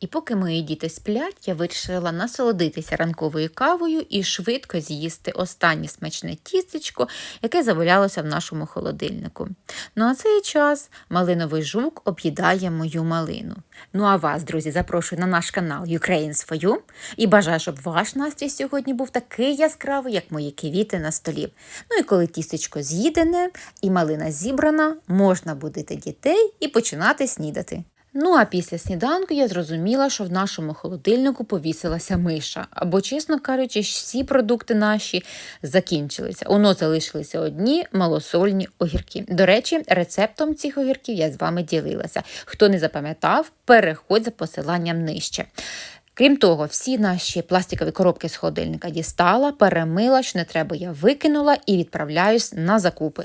І поки мої діти сплять, я вирішила насолодитися ранковою кавою і швидко з'їсти останнє смачне тістечко, яке завалялося в нашому холодильнику. Ну а цей час малиновий жук об'їдає мою малину. Ну а вас, друзі, запрошую на наш канал Ukraine's for You і бажаю, щоб ваш настрій сьогодні був такий яскравий, як мої квіти на столі. Ну і коли тістечко з'їдене і малина зібрана, можна будити дітей і починати снідати. Ну а після сніданку я зрозуміла, що в нашому холодильнику повісилася миша. Або, чесно кажучи, всі продукти наші закінчилися. Воно залишилися одні малосольні огірки. До речі, рецептом цих огірків я з вами ділилася. Хто не запам'ятав, переходь за посиланням нижче. Крім того, всі наші пластикові коробки з холодильника дістала, перемила, що не треба, я викинула і відправляюсь на закупи.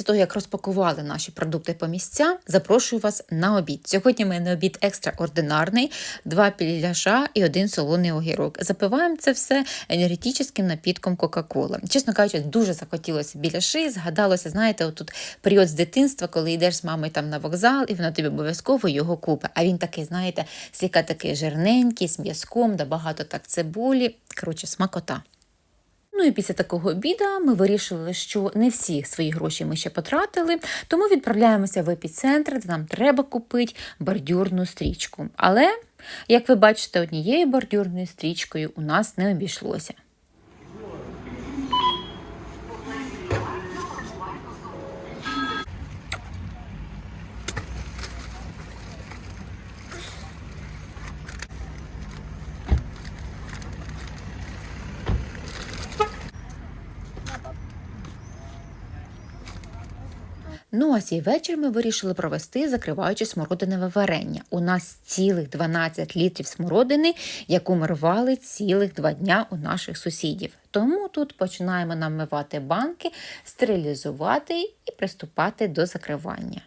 Після того, як розпакували наші продукти по місця, запрошую вас на обід. Сьогодні в мене обід екстраординарний, два піляша і один солоний огірок. Запиваємо це все енергетичним напідком Кока-Кола. Чесно кажучи, дуже захотілося біляши. Згадалося, знаєте, отут період з дитинства, коли йдеш з мамою там на вокзал, і вона тобі обов'язково його купить. А він такий, знаєте, сліка такий жирненький, з м'язком, да багато так цибулі. Коротше, смакота. Ну і після такого обіда ми вирішили, що не всі свої гроші ми ще потратили, тому відправляємося в епіцентр, де нам треба купити бордюрну стрічку. Але, як ви бачите, однією бордюрною стрічкою у нас не обійшлося. Ну а цей вечір ми вирішили провести, закриваючи смородинове варення. У нас цілих 12 літрів смородини, яку ми рвали цілих два дня у наших сусідів. Тому тут починаємо намивати банки, стерилізувати і приступати до закривання.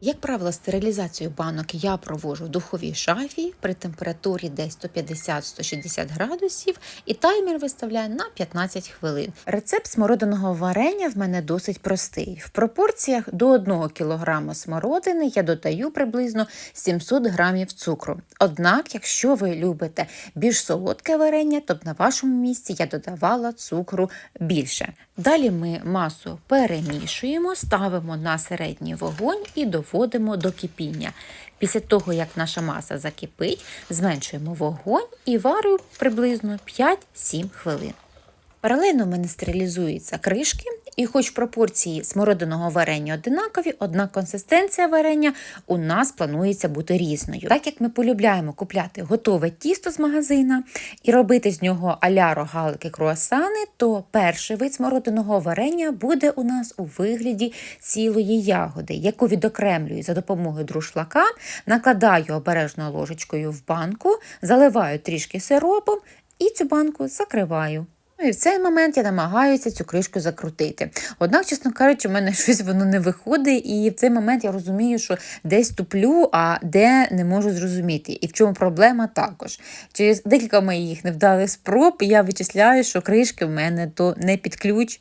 Як правило, стерилізацію банок я проводжу в духовій шафі при температурі десь 150-160 градусів, і таймер виставляю на 15 хвилин. Рецепт смородиного варення в мене досить простий. В пропорціях до 1 кг смородини я додаю приблизно 700 грамів цукру. Однак, якщо ви любите більш солодке варення, то б на вашому місці я додавала цукру більше. Далі ми масу перемішуємо, ставимо на середній вогонь і доводимо до кипіння. Після того, як наша маса закипить, зменшуємо вогонь і варю приблизно 5-7 хвилин. Паралельно в мене стерилізуються кришки, і хоч пропорції смородиного варення одинакові, однак консистенція варення у нас планується бути різною. Так як ми полюбляємо купляти готове тісто з магазина і робити з нього аля рогалики круасани, то перший вид смородиного варення буде у нас у вигляді цілої ягоди, яку відокремлюю за допомогою друшлака, накладаю обережно ложечкою в банку, заливаю трішки сиропом і цю банку закриваю. Ну і в цей момент я намагаюся цю кришку закрутити. Однак, чесно кажучи, у мене щось воно не виходить, і в цей момент я розумію, що десь туплю, а де не можу зрозуміти. І в чому проблема також. Через декілька моїх невдалих спроб я вичисляю, що кришки в мене то не під ключ.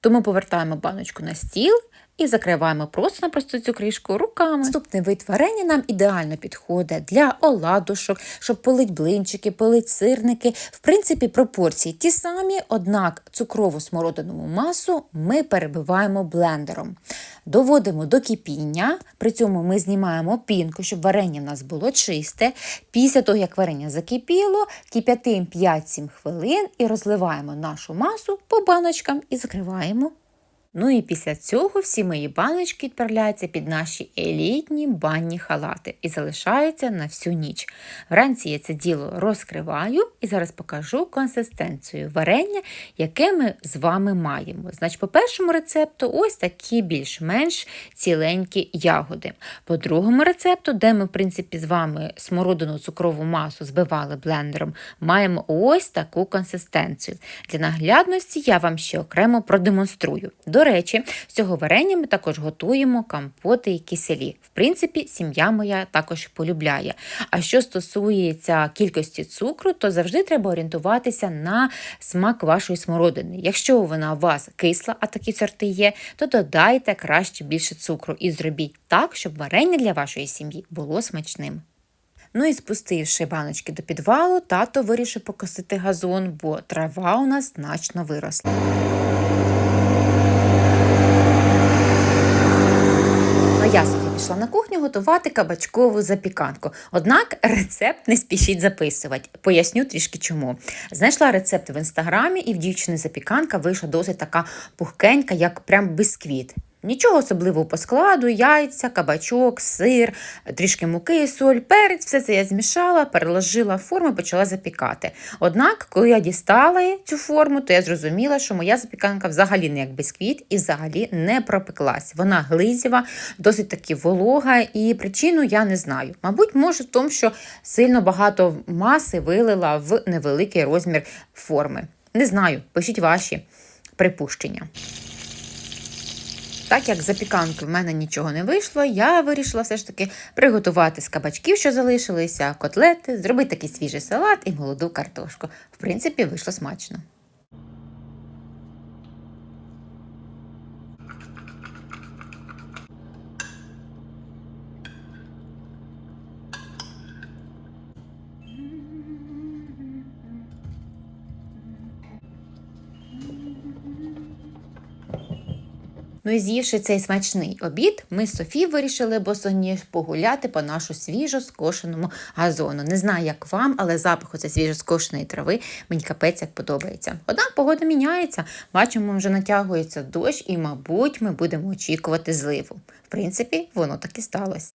Тому повертаємо баночку на стіл. І закриваємо просто-напросто цю кришку руками. Наступний вид варення нам ідеально підходить для оладушок, щоб полить блинчики, полить сирники. В принципі, пропорції ті самі, однак цукрову смородинову масу ми перебиваємо блендером. Доводимо до кипіння, при цьому ми знімаємо пінку, щоб варення в нас було чисте. Після того, як варення закипіло, кип'ятим 5-7 хвилин і розливаємо нашу масу по баночкам і закриваємо. Ну і після цього всі мої баночки відправляються під наші елітні банні халати і залишаються на всю ніч. Вранці я це діло розкриваю і зараз покажу консистенцію варення, яке ми з вами маємо. Значить, по першому рецепту ось такі більш-менш ціленькі ягоди. По другому рецепту, де ми, в принципі, з вами смородину цукрову масу збивали блендером, маємо ось таку консистенцію. Для наглядності я вам ще окремо продемонструю. До речі, з цього варення ми також готуємо компоти і киселі. В принципі, сім'я моя також полюбляє. А що стосується кількості цукру, то завжди треба орієнтуватися на смак вашої смородини. Якщо вона у вас кисла, а такі сорти є, то додайте краще більше цукру і зробіть так, щоб варення для вашої сім'ї було смачним. Ну і спустивши баночки до підвалу, тато вирішив покосити газон, бо трава у нас значно виросла. А я собі пішла на кухню готувати кабачкову запіканку. Однак рецепт не спішіть записувати. Поясню трішки чому. Знайшла рецепт в інстаграмі, і в дівчини запіканка вийшла досить така пухкенька, як прям бисквіт. Нічого особливого по складу, яйця, кабачок, сир, трішки муки, соль, перець, все це я змішала, переложила в форму і почала запікати. Однак, коли я дістала цю форму, то я зрозуміла, що моя запіканка взагалі не як бісквіт і взагалі не пропеклась. Вона глизєва, досить таки волога, і причину я не знаю. Мабуть, може в тому, що сильно багато маси вилила в невеликий розмір форми. Не знаю, пишіть ваші припущення. Так як запіканки в мене нічого не вийшло, я вирішила все ж таки приготувати з кабачків, що залишилися, котлети, зробити такий свіжий салат і молоду картошку. В принципі, вийшло смачно. Ну і з'ївши цей смачний обід, ми з Софі вирішили босоніж погуляти по нашу свіжо скошеному газону. Не знаю, як вам, але запах оце свіжо скошеної трави мені капець як подобається. Однак погода міняється. Бачимо, вже натягується дощ, і, мабуть, ми будемо очікувати зливу. В принципі, воно так і сталося.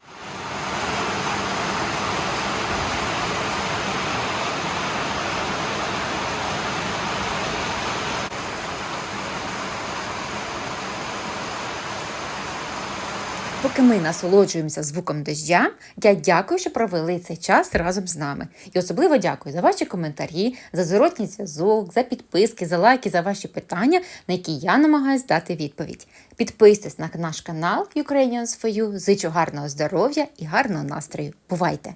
Поки ми насолоджуємося звуком дождя, я дякую, що провели цей час разом з нами. І особливо дякую за ваші коментарі, за зворотній зв'язок, за підписки, за лайки, за ваші питання, на які я намагаюся дати відповідь. Підписуйтесь на наш канал Ukrainians for You. Зичу гарного здоров'я і гарного настрою. Бувайте!